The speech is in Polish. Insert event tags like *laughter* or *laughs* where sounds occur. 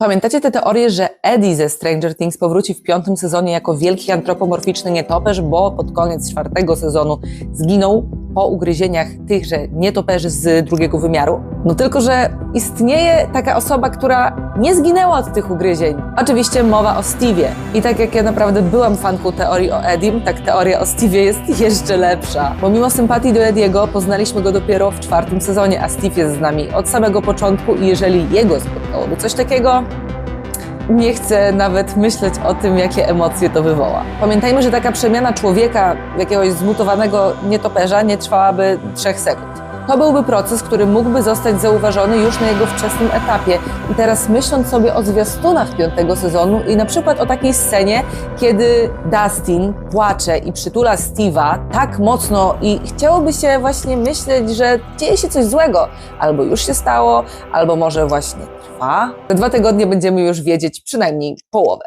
Pamiętacie tę teorię, że Eddie ze Stranger Things powróci w piątym sezonie jako wielki antropomorficzny nietoperz, bo pod koniec czwartego sezonu zginął po ugryzieniach tychże nietoperzy z drugiego wymiaru? No tylko, że istnieje taka osoba, która nie zginęła od tych ugryzień. Oczywiście mowa o Steve'ie. I tak jak ja naprawdę byłam fanką teorii o Edim, tak teoria o Steve'ie jest *laughs* jeszcze lepsza. Pomimo sympatii do Ediego, poznaliśmy go dopiero w czwartym sezonie, a Steve jest z nami od samego początku i jeżeli jego spotkałoby coś takiego, nie chcę nawet myśleć o tym, jakie emocje to wywoła. Pamiętajmy, że taka przemiana człowieka jakiegoś zmutowanego nietoperza nie trwałaby trzech sekund. To byłby proces, który mógłby zostać zauważony już na jego wczesnym etapie. I teraz myśląc sobie o zwiastunach piątego sezonu i na przykład o takiej scenie, kiedy Dustin płacze i przytula Steve'a tak mocno i chciałoby się właśnie myśleć, że dzieje się coś złego. Albo już się stało, albo może właśnie trwa. Za dwa tygodnie będziemy już wiedzieć przynajmniej połowę.